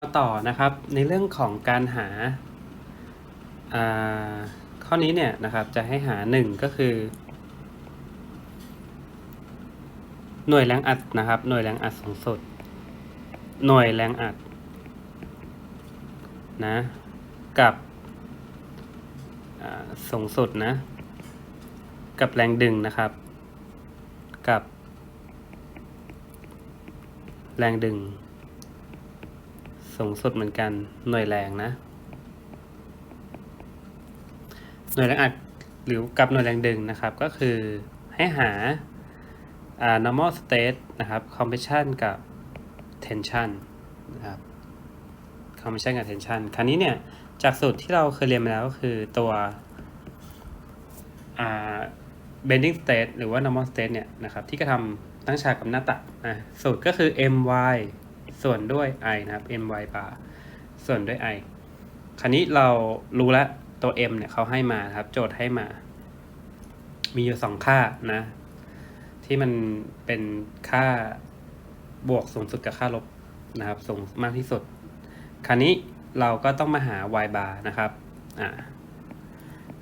ต่อนะครับในเรื่องของการหาข้อนี้เนี่ยนะครับจะให้หาหนึ่งก็คือ หน่วยแรงอัดนะครับหน่วยแรงอัดสูงสุด หน่วยแรงอัดนะกับอ่าสูงสุดนะกับแรงดึงนะครับ กับ แรงดึง สูงสุดเหมือนกันหน่วยแรงนะ หน่วยแรงอัดหรือกับหน่วยแรงดึงนะครับ ก็คือให้หาา normal state นะครับ compression กับ tension นะครับ compression กับ tension คราวนี้เนี่ย จากสูตรที่เราเคยเรียนมาแล้วก็คือตัว bending state หรือว่า normal state เนี่ยนะครับ ที่กระทำตั้งฉากกับหน้าตัดอะสูตรก็คือ my ส่วนด้วย i นะครับ my bar ส่วนด้วย i คราวนี้เรารู้แล้วตัว m เนี่ยเขาให้มาครับ โจทย์ให้มา มีอยู่สองค่านะ ที่มันเป็นค่าบวกสูงสุดกับค่าลบนะครับสูงมากที่สุด คราวนี้เราก็ต้องมาหา y bar นะครับอ่า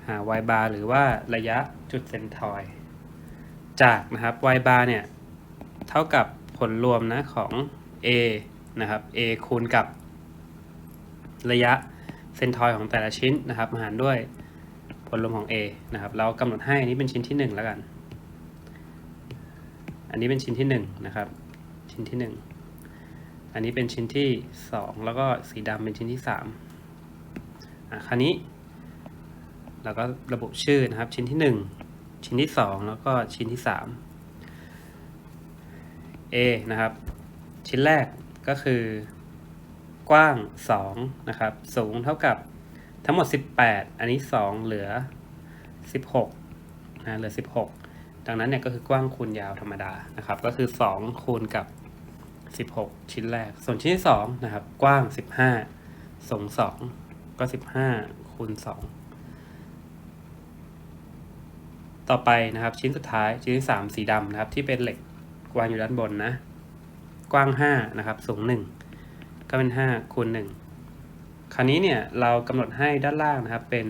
หา y bar หรือว่าระยะจุดเซนทอยจากนะครับ y bar เนี่ย เท่ากับผลรวมนะของ a นะครับ a คูณกับระยะเซนทอยของแต่ละชิ้นนะครับมาหารด้วยผลรวมของ a นะครับ เรากำหนดให้อันนี้เป็นชิ้นที่ 1 แล้วกัน อันนี้เป็นชิ้นที่ 1 นะครับ ชิ้นที่ 1 อันนี้เป็นชิ้นที่ 2 แล้วก็สีดำเป็นชิ้นที่3อะคราวนี้ เราก็ระบุชื่อนะครับ ชิ้นที่ 1 ชิ้นที่ 2 แล้วก็ชิ้นที่ 3 A นะครับ ชิ้นแรกก็คือกว้าง 2 นะครับ สูงเท่ากับทั้งหมด 18 อันนี้ 2 เหลือ 16นะเหลือ 16 ดังนั้นเนี่ยก็คือกว้างคูณยาวธรรมดานะครับ ก็คือ 2 คูณกับ 16 ชิ้นแรก ส่วนชิ้นที่2นะครับ กว้าง 15 สูง 2 ก็ 15 คูณ 2 ต่อไปนะครับชิ้นสุดท้ายชิ้นที่ 3 สีดำนะครับ ที่เป็นเหล็กวางอยู่ด้านบนนะ กว้าง 5 นะครับ สูง 1 ก็เป็น 5 คูณ 1 คราวนี้เนี่ยเรากำหนดให้ด้านล่างนะครับ เป็น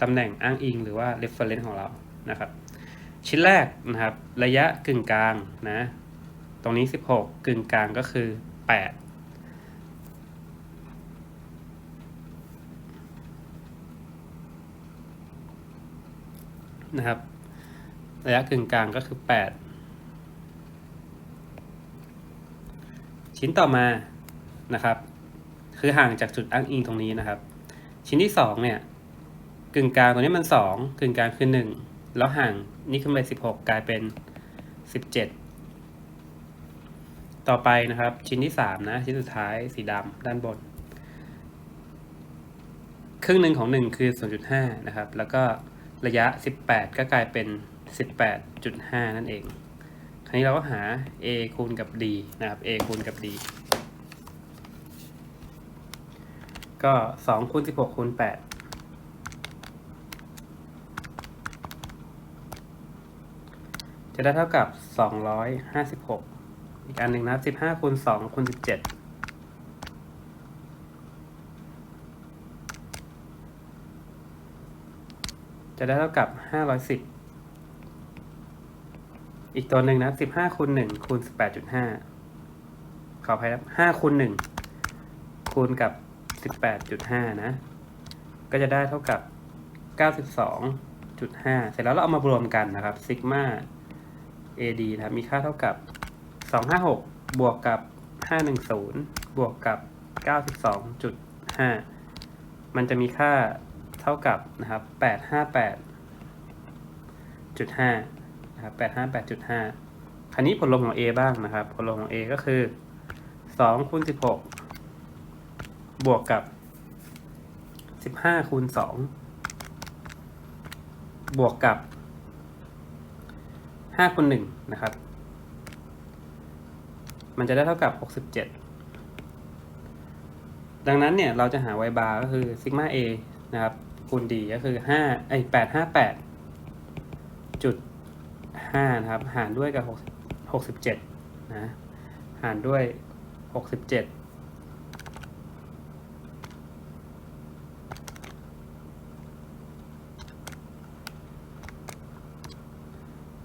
ตำแหน่งอ้างอิงหรือว่า reference ของเรานะครับ ชิ้นแรกนะครับ ระยะกึ่งกลางนะ ตรงนี้ 16 กึ่งกลางก็คือ 8นะครับ ระยะกึ่งกลางก็คือ 8 ชิ้นต่อมานะครับ คือห่างจากจุดอ้างอิงตรงนี้นะครับ ชิ้นที่สองเนี่ยกึ่งกลางตรงนี้มันสองกึ่งกลางคือหนึ่งแล้วห่างนี่ขึ้นไปสิบหกกลายเป็นสิบเจ็ดต่อไปนะครับ ชิ้นที่สามนะ ชิ้นสุดท้ายสีดำด้านบน ครึ่งหนึ่งของหนึ่งคือศูนจุดห้านะครับ แล้วก็ระยะสิบแปดก็กลายเป็นสิบแปดจุดห้านั่นเอง คราวนี้เราก็หา a คูณกับ d นะครับ a คูณกับ d ก็สองคูณสิบหกคูณแปดจะได้เท่ากับสองร้อยห้าสิบหกอีกอันหนึ่งนะครับสิบห้าคูณสองคูณสิบเจ็ดจะได้เท่ากับห้าร้ อีกตัวหนึ่งนะสิบห้าคูณหนึ่งคูณสิบแปดจุดห้าขออภัยครับห้าคูณหนึ่งคูณกับสิบแปดจุดห้านะ ก็จะได้เท่ากับเก้าสิบสองจุดห้าเสร็จแล้วเราเอามารวมกันนะครับซิกมา AD นะครับมีค่าเท่ากับสองห้าหกบวกกับห้าหนึ่งศูนย์บวกกับเก้าสิบสองจุดห้ามันจะมีค่าเท่ากับนะครับแปดห้าแปดจุดห้า นะครับแปดห้าแปดจุดห้าครานี้ผลรวมของ a บ้างนะครับ ผลรวมของ a ก็คือสองคูณสิบหกบวกกับสิบห้าคูณสองบวกกับห้าคูณหนึ่งนะครับ มันจะได้เท่ากับหกสิบเจ็ดดังนั้นเนี่ยเราจะหา y bar ก็คือซิกมา a นะครับคูณ d ก็คือห้าไอแปดห้าแปดจุด 5นะครับ หารด้วยกับ 6 67 นะ หารด้วย 67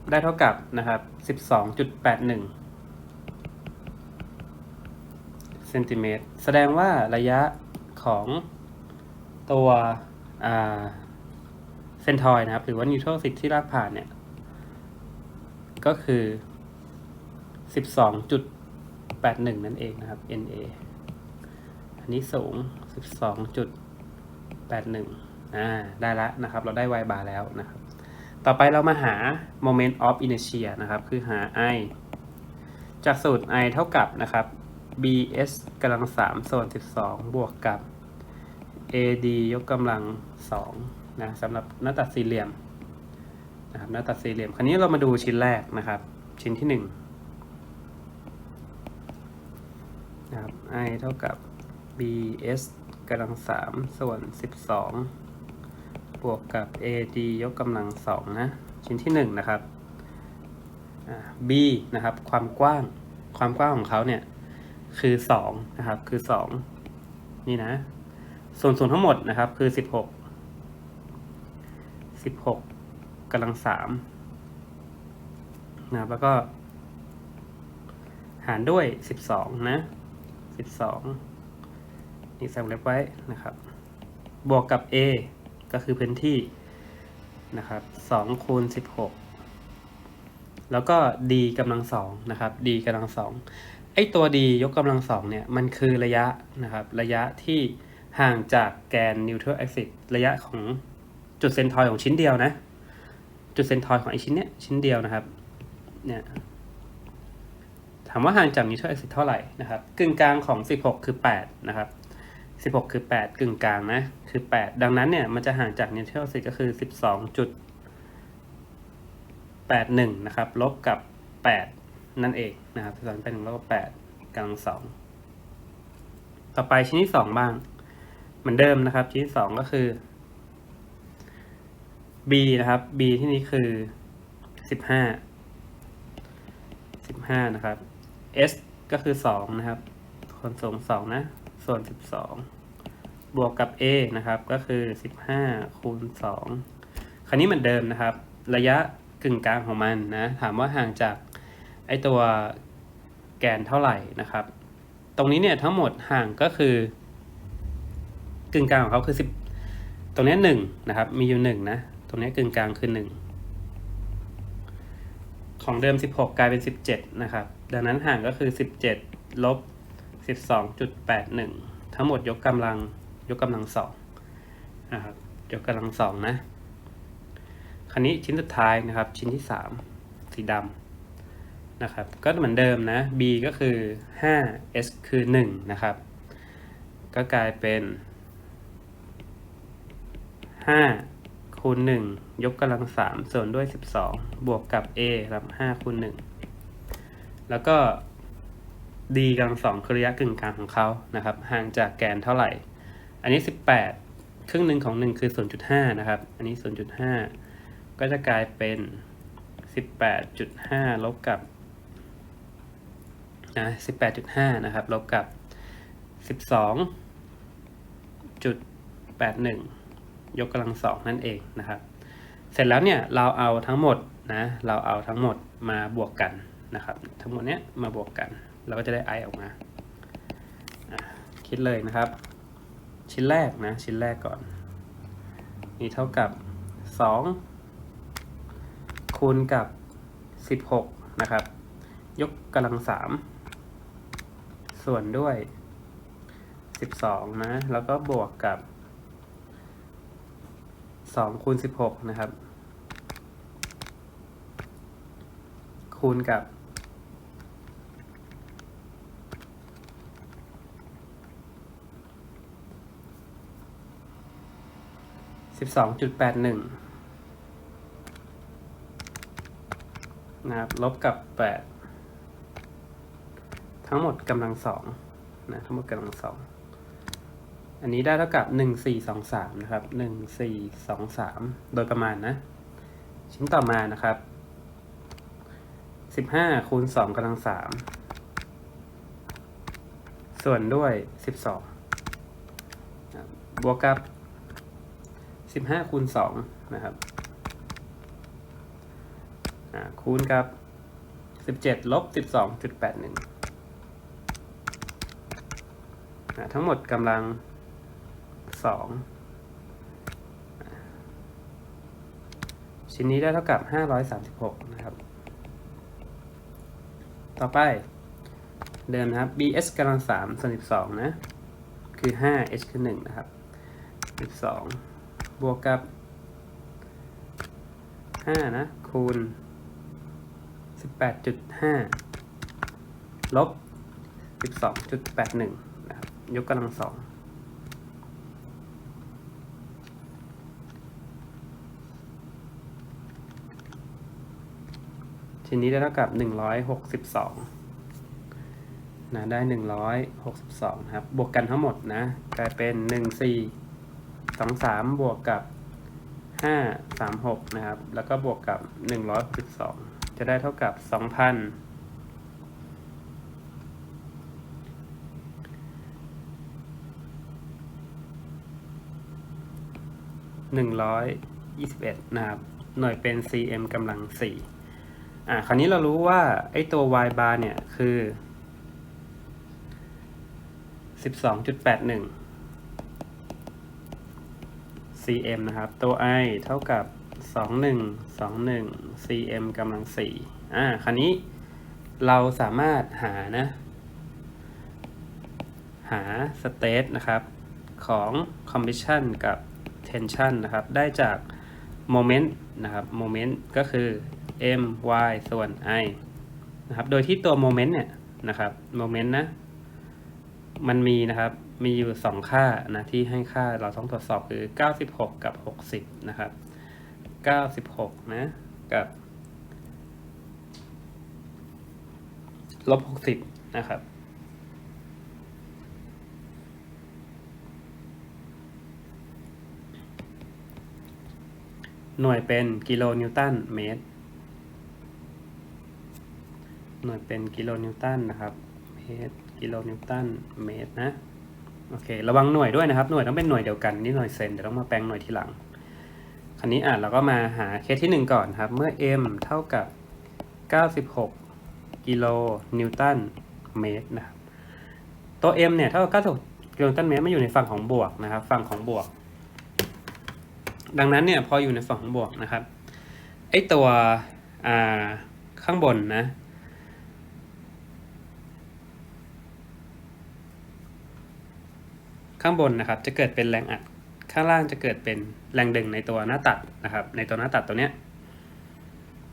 ได้เท่ากับนะครับ 12.81เซนติเมตร แสดงว่าระยะของตัวเซนทอยนะครับ หรือว่านิวทรัลสิทธิ์ที่ลากผ่านเนี่ย ก็คือ 12.81 นั่นเองนะครับ NA อันนี้สูง 12.81อ่าได้แล้วนะครับ เราได้ y bar แล้วนะครับ ต่อไปเรามาหา moment of inertia นะครับ คือหา i จากสูตร i เท่ากับนะครับ bs กำลัง3ส่วน 12 บวกกับ ad ยกกำลัง2นะสำหรับหน้าตัดสี่เหลี่ยม นะครับหน้าตัดสี่เหลี่ยม คราวนี้เรามาดูชิ้นแรกนะครับ ชิ้นที่1นะครับ i เท่ากับ bs กำลัง3ส่วน 12 บวกกับ ad ยกกำลัง2นะ ชิ้นที่ 1 นะครับ b นะครับ ความกว้าง ความกว้างของเขาเนี่ย คือ2นะครับ คือ 2 นี่นะ ส่วนส่วนทั้งหมดนะครับ คือ 16 16 กำลัง3นะแล้วก็ หารด้วย12นะ12นี่ใส่วงเล็บไว้นะครับ บวกกับ a ก็คือพื้นที่นะครับ2คูณ16แล้วก็ d กำลังสองนะครับ d กำลังสองไอตัว d ยกกำลังสองเนี่ย มันคือระยะนะครับ ระยะที่ห่างจากแกน neutral axis ระยะของจุดเซนทอยของชิ้นเดียวนะ จุดเซนทอยของไอชิ้นเนี้ยชิ้นเดียวนะครับเนี่ยถามว่าห่างจาก neutral axis เท่าไหร่นะครับกึ่งกลางของ 16 คือ 8 นะครับ 16 คือ 8 กึ่งกลางนะคือ 8 ดังนั้นเนี่ยมันจะห่างจาก neutral axis ก็คือ 12จุด81 นะครับลบกับ 8 นั่นเองนะครับ12เป็นลบกับ 8กำลัง 2 ต่อไปชิ้นที่ 2 บ้าง เหมือนเดิมนะครับ ชิ้นที่ 2 ก็คือ b นะครับ b ที่นี้คือ15 15นะครับ s ก็คือ2นะครับส่วนสูง2นะ ส่วน12บสองบวกกับ a นะครับ ก็คือ15คูณ2คราวนี้เหมือนเดิมนะครับ ระยะกึ่งกลางของมันนะ ถามว่าห่างจากไอตัวแกนเท่าไหร่นะครับ ตรงนี้เนี่ยทั้งหมดห่างก็คือกึ่งกลางของเขาคือ10ตรงนี้หนึ่งนะครับ มีอยู่หนึ่งนะ ตรงนี้กึ่งกลางคือหนึ่งของเดิม 16 กลายเป็น 17 นะครับ ดังนั้นห่างก็คือ 17 ลบ 12.81 ทั้งหมดยกกำลังยกกำลังสองนะครับยกกำลังสองนะ คราวนี้ชิ้นสุดท้ายนะครับ ชิ้นที่ 3 สีดำนะครับ ก็เหมือนเดิมนะ b ก็คือ 5 s คือ 1 นะครับ ก็กลายเป็น5 คูณ 1 ยกกำลัง 3 ส่วนด้วย 12 บวกกับ a รับ5คูณ 1 แล้วก็ d กำลัง2คือระยะกึ่งกลางของเขานะครับ ห่างจากแกนเท่าไหร่ อันนี้ 18 ครึ่งหนึ่งของ 1 คือ 0.5 นะครับ อันนี้ 0.5 ก็จะกลายเป็น 18.5 ลบกับนะ18.5 นะครับ ลบกับ 12.81 ยกกำลังสองนั่นเองนะครับ เสร็จแล้วเนี่ยเราเอาทั้งหมดนะเราเอาทั้งหมดมาบวกกันนะครับ ทั้งหมดเนี้ยมาบวกกัน เราก็จะได้ i ออกมา คิดเลยนะครับ ชิ้นแรกนะชิ้นแรกก่อน นี่เท่ากับ 2 คูณกับ 16 นะครับ ยกกำลัง 3 ส่วนด้วย 12 นะ แล้วก็บวกกับ 2คูณ16นะครับ คูณกับสิบสองจุดแปดหนึ่งนะครับ ลบกับแปดทั้งหมดกำลังสองนะทั้งหมดกำลังสอง อันนี้ได้เท่ากับหนึ่งสี่สองสามนะครับหนึ่งสี่สองสามโดยประมาณนะ ชิ้นต่อมานะครับสิบห้าคูณสองกำลังสามส่วนด้วยสิบสองบวกกับสิบห้าคูณสองนะครับคูณกับสิบเจ็ดลบสิบสองจุดแปดหนึ่งทั้งหมดกำลัง สองชิ้นนี้ได้เท่ากับห้าร้อยสามสิบหกนะครับ ต่อไป เดิมนะครับ bs กำลังสามส่วนสิบสองนะ คือห้า h คือหนึ่งนะครับสิบสองบวกกับห้านะ คูณสิบแปดจุดห้าลบสิบสองจุดแปดหนึ่งนะยกกำลังสอง ทีนี้ได้เท่ากับหนึ่งร้อยหกสิบสองนะได้หนึ่งร้อยหกสิบสองครับบวกกันทั้งหมดนะกลายเป็นหนึ่งสี่สองสามบวกกับห้าสามหกนะครับ แล้วก็บวกกับหนึ่งร้อยสิบสองจะได้เท่ากับสองพันหนึ่งร้อยยี่สิบเอ็ดนะครับ หน่วยเป็น cm กำลังสี่ อ่าคราวนี้เรารู้ว่าไอ้ตัว y bar เนี่ยคือสิบสองจุดแปดหนึ่ง cm นะครับ ตัว i เท่ากับสองหนึ่งสองหนึ่ง cm กำลังสี่อ่าคราวนี้เราสามารถหานะ หา state นะครับของ compression กับ tension นะครับ ได้จาก moment นะครับ moment ก็คือ m y ส่วน i นะครับ โดยที่ตัว moment เนี่ยนะครับ moment นะ มันมีนะครับ มีอยู่ 2 ค่านะที่ให้ค่าเราต้องตรวจสอบคือ 96 กับ 60 นะครับ 96 นะ กับลบ 60 นะครับ หน่วยเป็นกิโลนิวตันเมตร หน่วยเป็นกิโลนิวตันนะครับเมตรกิโลนิวตันเมตรนะโอเคระวังหน่วยด้วยนะครับ หน่วยต้องเป็นหน่วยเดียวกันนี่หน่วยเซนเดี๋ยวต้องมาแปลงหน่วยทีหลังคราวนี้อะเราก็มาหาเคสที่ 1 ก่อนครับ เมื่อ m เท่ากับ 96 กิโลนิวตันเมตรนะครับตัว m เนี่ยเท่ากับ96กิโลนิวตันเมตรมันอยู่ในฝั่งของบวกนะครับ ฝั่งของบวก ดังนั้นเนี่ยพออยู่ในฝั่งของบวกนะครับไอตัวอ่าข้างบนนะ ข้างบนนะครับจะเกิดเป็นแรงอัด ข้างล่างจะเกิดเป็นแรงดึงในตัวหน้าตัดนะครับ ในตัวหน้าตัดตัวเนี้ย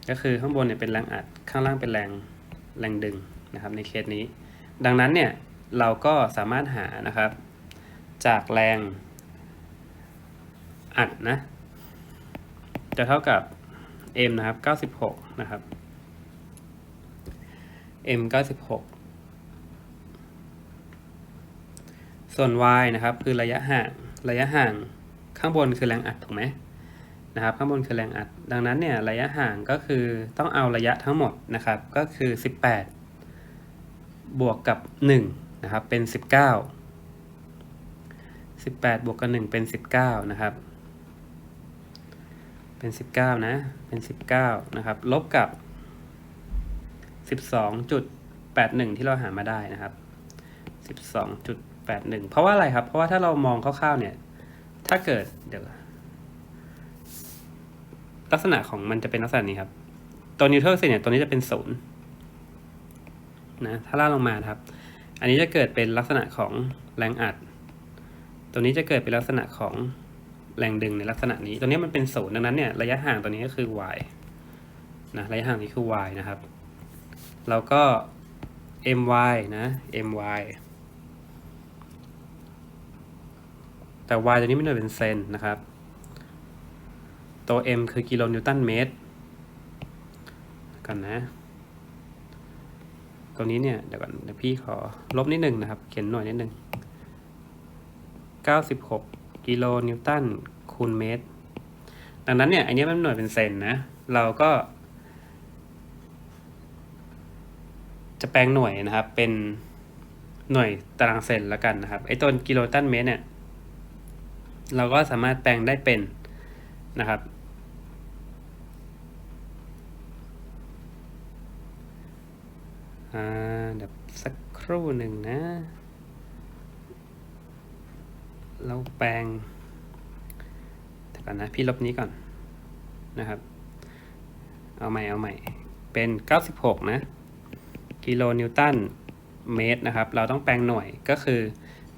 ก็คือข้างบนเนี่ยเป็นแรงอัด ข้างล่างเป็นแรงแรงดึงนะครับ ในเคสนี้ ดังนั้นเนี่ยเราก็สามารถหานะครับ จากแรงอัดนะ จะเท่ากับ m นะครับ96นะครับ m 96 ส่วน y นะครับคือระยะห่างระยะห่างข้างบนคือแรงอัดถูกไหมนะครับข้างบนคือแรงอัด ดังนั้นเนี่ยระยะห่างก็คือต้องเอาระยะทั้งหมดนะครับก็คือ 18 บวกกับ1นะครับเป็น 19 18 บวกกับ1เป็น 19นะครับเป็น 19นะเป็น 19นะครับลบกับ 12.81 ที่เราหามาได้นะครับ 12.81 เพราะว่าอะไรครับ เพราะว่าถ้าเรามองคร่าวๆเนี่ย ถ้าเกิดเดี๋ยวลักษณะของมันจะเป็นลักษณะนี้ครับ ตัวนิวเทอร์เซนเนี่ยตัวนี้จะเป็นศูนย์นะ ถ้าล่าลงมาครับ อันนี้จะเกิดเป็นลักษณะของแรงอัด ตัวนี้จะเกิดเป็นลักษณะของแรงดึงในลักษณะนี้ ตัวนี้มันเป็นศูนย์ดังนั้นเนี่ยระยะห่างตัวนี้ก็คือ y นะระยะห่างนี้คือ y นะครับ แล้วก็ my นะ my แต่ y ตัวนี้ไม่หน่วยเป็นเซนนะครับ ตัว m คือกิโลนิวตันเมตร กันนะ ตัวนี้เนี่ยเดี๋ยวก่อนเดี๋ยวพี่ขอลบนิดหนึ่งนะครับ เขียนหน่วยนิดหนึ่ง96 กิโลนิวตันคูณเมตร ดังนั้นเนี่ยอันนี้มันหน่วยเป็นเซนนะ เราก็ จะแปลงหน่วยนะครับเป็นหน่วยตารางเซนแล้วกันนะครับไอ้ตัวกิโลตันเมตรเนี่ย เราก็สามารถแปลงได้เป็นนะครับอ่าเดี๋ยวสักครู่หนึ่งนะ เราแปลงเดี๋ยวก่อนนะ พี่ลบนี้ก่อนนะครับ เอาใหม่ เอาใหม่ เป็น 96 นะ กิโลนิวตันเมตรนะครับ เราต้องแปลงหน่วยก็คือ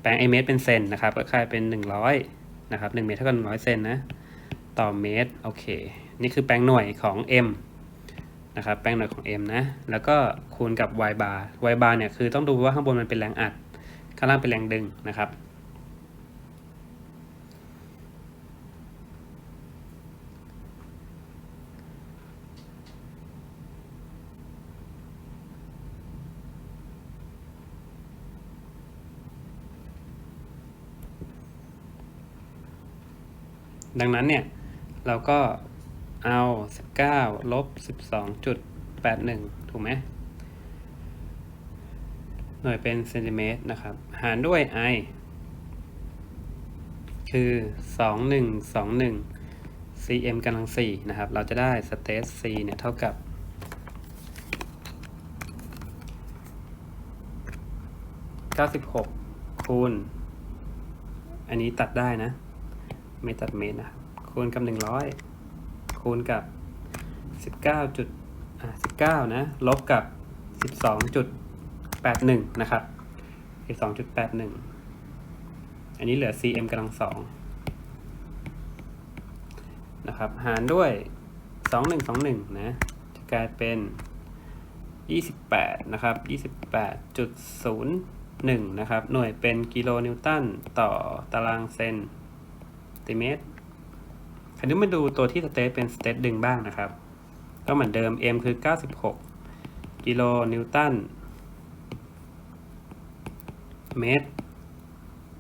แปลงไอเมตรเป็นเซนนะครับ ก็กลายเป็น 100 นะครับ1เมตรเท่ากับ100เซนนะต่อเมตรโอเค นี่คือแปลงหน่วยของ m นะครับแปลงหน่วยของ m นะแล้วก็คูณกับ y bar y bar เนี่ยคือต้องดูว่าข้างบนมันเป็นแรงอัดข้างล่างเป็นแรงดึงนะครับ ดังนั้นเนี่ย เราก็เอา 19ลบ12.81 ถูกไหมหน่วยเป็นเซนติเมตรนะครับ หารด้วย i คือ 2121 cm กำลัง 4 นะครับ เราจะได้สเตท c เนี่ย เท่ากับ 96 คูณ อันนี้ตัดได้นะ ไม่ตัดเมตรนะครับคูณกับ100คูณกับ19จุดอ่า19นะลบกับ12.81นะครับ12.81อันนี้เหลือ cm กำลังสองนะครับหารด้วย2121นะจะกลายเป็น28นะครับ28.01นะครับ หน่วยเป็นกิโลนิวตันต่อตารางเซน ติเมตรคราวนี้มาดูตัวที่สเตทเป็นสเตทดึงบ้างนะครับ ก็เหมือนเดิม m คือ 96 กิโลนิวตันเมตร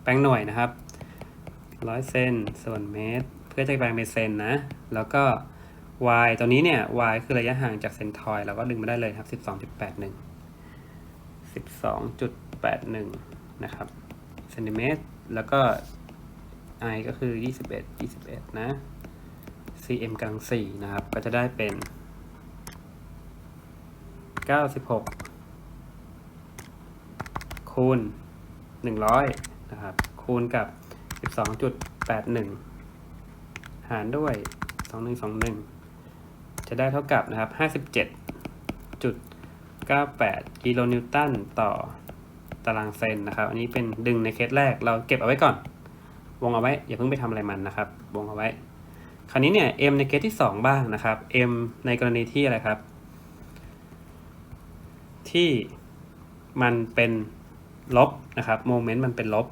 แปลงหน่วยนะครับ100เซนส่วนเมตร เพื่อจะแปลงเป็นเซนนะ แล้วก็ y ตัวนี้เนี่ย y คือระยะห่างจากเซนทอยเราก็ดึงมาได้เลยครับ 12.81 12.81 นะครับเซนติเมตร แล้วก็ i ก็คือ 21 21 นะ cm กลาง4นะครับ ก็จะได้เป็น 96 คูณ 100 นะครับ คูณกับ 12.81 หารด้วย 2121 จะได้เท่ากับนะครับ 57.98 กิโลนิวตันต่อตารางเซนนะครับ อันนี้เป็นดึงในเคสแรกเราเก็บเอาไว้ก่อน วงเอาไว้อย่าเพิ่งไปทำอะไรมันนะครับ วงเอาไว้ คราวนี้เนี่ย m ในเคสที่ 2 บ้างนะครับ m ในกรณีที่อะไรครับ ที่มันเป็นลบนะครับโมเมนต์มันเป็นลบ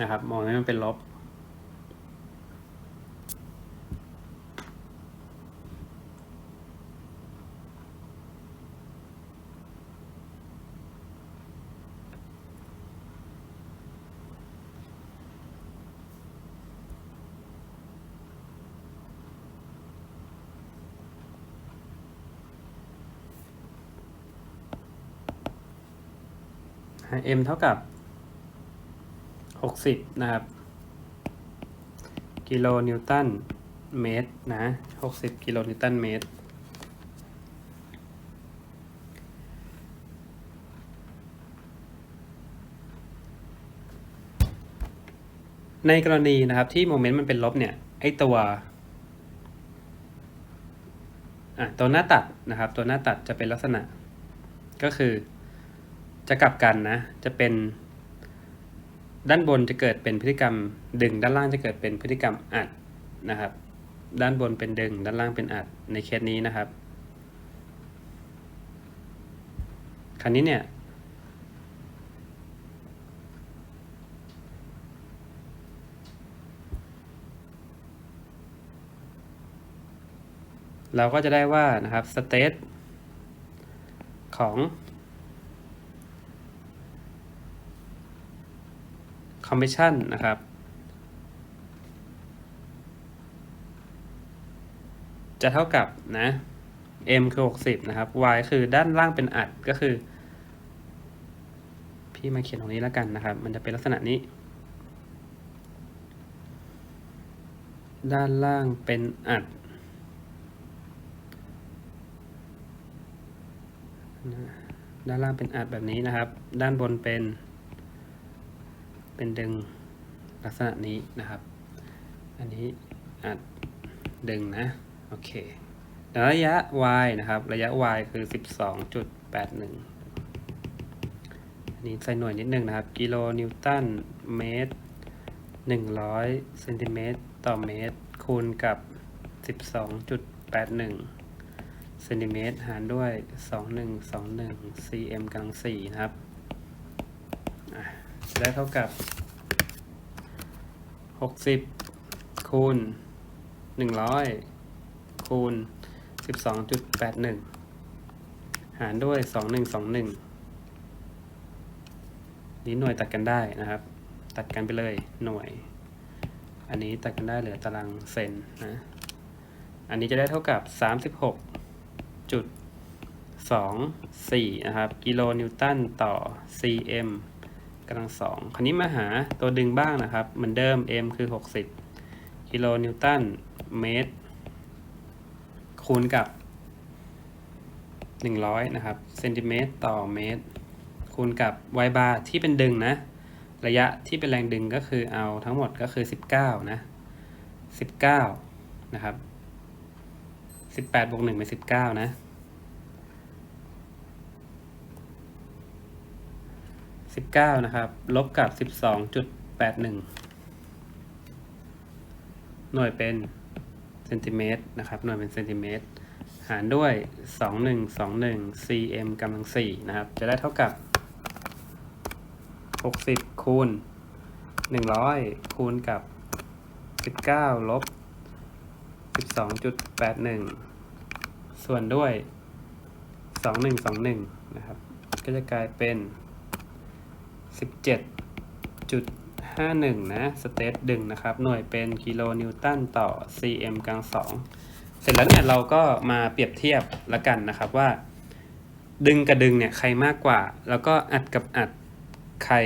นะครับโมเมนต์มันเป็นลบ m เท่ากับ 60 นะครับ กิโลนิวตันเมตรนะ 60 กิโลนิวตันเมตร ในกรณีนะครับที่โมเมนต์มันเป็นลบเนี่ย ไอตัวตัวหน้าตัดนะครับ ตัวหน้าตัดจะเป็นลักษณะก็คือ จะกลับกันนะ จะเป็น ด้านบนจะเกิดเป็นพฤติกรรมดึง ด้านล่างจะเกิดเป็นพฤติกรรมอัดนะครับ ด้านบนเป็นดึง ด้านล่างเป็นอัดในเคสนี้นะครับ คราวนี้เนี่ยเราก็จะได้ว่านะครับสเต ทของ compression นะครับ จะเท่ากับนะ m คือ 60 นะครับ y คือด้านล่างเป็นอัดก็คือ พี่มาเขียนตรงนี้แล้วกันนะครับ มันจะเป็นลักษณะนี้ ด้านล่างเป็นอัดด้านล่างเป็นอัดแบบนี้นะครับ ด้านบนเป็น เป็นดึงลักษณะนี้นะครับ อันนี้อัดดึงนะ โอเคแล้วระยะ y นะครับ ระยะ y คือ 12.81 อันนี้ใส่หน่วยนิดนึงนะครับ กิโลนิวตันเมตร 100เซนติเมตรต่อเมตร คูณกับ 12.81เซนติเมตรหารด้วย 2121 cm กำลัง4นะครับ ได้เท่ากับ 60 คูณ 100 คูณ 12.81 หารด้วย 2121 นี้หน่วยตัดกันได้นะครับ ตัดกันไปเลยหน่วย อันนี้ตัดกันได้เหลือตารางเซนนะ อันนี้จะได้เท่ากับ 36จุด24 นะครับ กิโลนิวตันต่อ cm กำลังสองคราวนี้มาหาตัวดึงบ้างนะครับ เหมือนเดิม m คือ 60กิโลนิวตันเมตร คูณกับ 100 นะครับเซนติเมตรต่อเมตร คูณกับ y bar ที่เป็นดึงนะ ระยะที่เป็นแรงดึงก็คือเอาทั้งหมดก็คือ 19 นะ 19 นะครับ 18บวก1เป็น19 นะ 19นะครับ ลบกับ12.81หน่วยเป็นเซนติเมตรนะครับ หน่วยเป็นเซนติเมตร หารด้วย2121 cm กำลัง4นะครับ จะได้เท่ากับ60คูณ100คูณกับ19ลบ12.81ส่วนด้วย2121นะครับ ก็จะกลายเป็น 17.51 นะสเตทดึงนะครับ หน่วยเป็นกิโลนิวตันต่อ cm กลาง2เสร็จแล้วเนี่ยเราก็มาเปรียบเทียบละกันนะครับว่า ดึงกับดึงเนี่ยใครมากกว่า แล้วก็อัดกับอัดใคร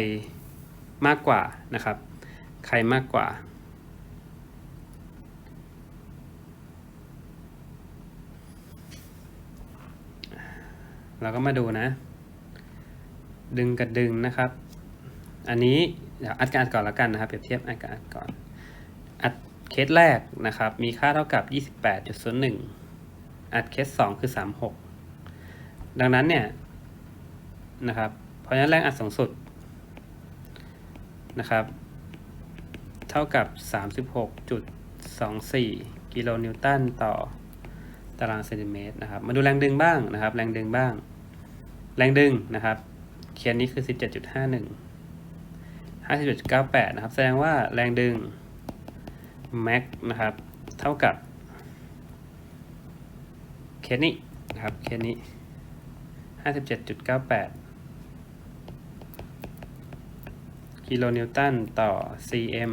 มากกว่านะครับ ใครมากกว่าเราก็มาดูนะ ดึงกับดึงนะครับ อันนี้เดี๋ยวอัดกับอัดก่อนแล้วกันนะครับเปรียบเทียบอัดกับอัดก่อน อัดเคสแรกนะครับ มีค่าเท่ากับ 28.01 อัดเคส2คือ 36 ดังนั้นเนี่ยนะครับ เพราะฉะนั้นแรงอัดสูงสุดนะครับ เท่ากับ 36.24 กิโลนิวตันต่อตารางเซนติเมตรนะครับ มาดูแรงดึงบ้างนะครับ แรงดึงบ้าง แรงดึงนะครับ เขียนนี้คือ 17.51 57.98 นะครับ แสดงว่าแรงดึง max นะครับ เท่ากับ เคสนี้นะครับ เคสนี้ 57.98 กิโลนิวตันต่อ cm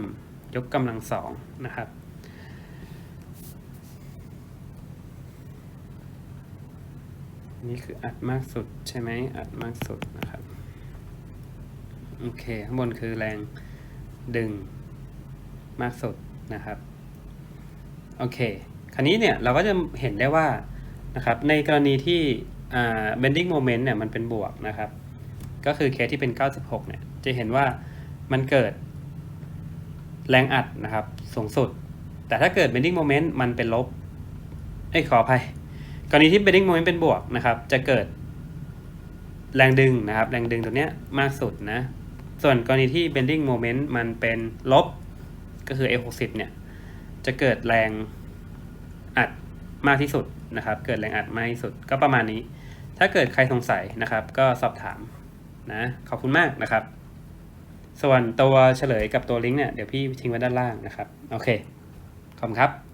ยกกำลังสองนะครับ นี่คืออัดมากสุดใช่ไหมอัดมากสุดนะครับ โอเค ข้างบนคือแรงดึงมากสุดนะครับ โอเค คราวนี้เนี่ยเราก็จะเห็นได้ว่านะครับในกรณีที่ bending moment เนี่ยมันเป็นบวกนะครับ ก็คือเคสที่เป็น 96 เนี่ย จะเห็นว่ามันเกิดแรงอัดนะครับสูงสุด แต่ถ้าเกิด bending moment มันเป็นลบเอ้ขออภัย กรณีที่ bending moment เป็นบวกนะครับ จะเกิดแรงดึงนะครับ แรงดึงตัวเนี้ยมากสุดนะ ส่วนกรณีที่ bending moment มันเป็นลบ ก็คือ F60 เนี่ย จะเกิดแรงอัดมากที่สุดนะครับ เกิดแรงอัดมากที่สุดก็ประมาณนี้ ถ้าเกิดใครสงสัยนะครับ ก็สอบถามนะ ขอบคุณมากนะครับ ส่วนตัวเฉลยกับตัวลิงก์เนี่ย เดี๋ยวพี่ทิ้งไว้ด้านล่างนะครับ โอเค ขอบคุณครับ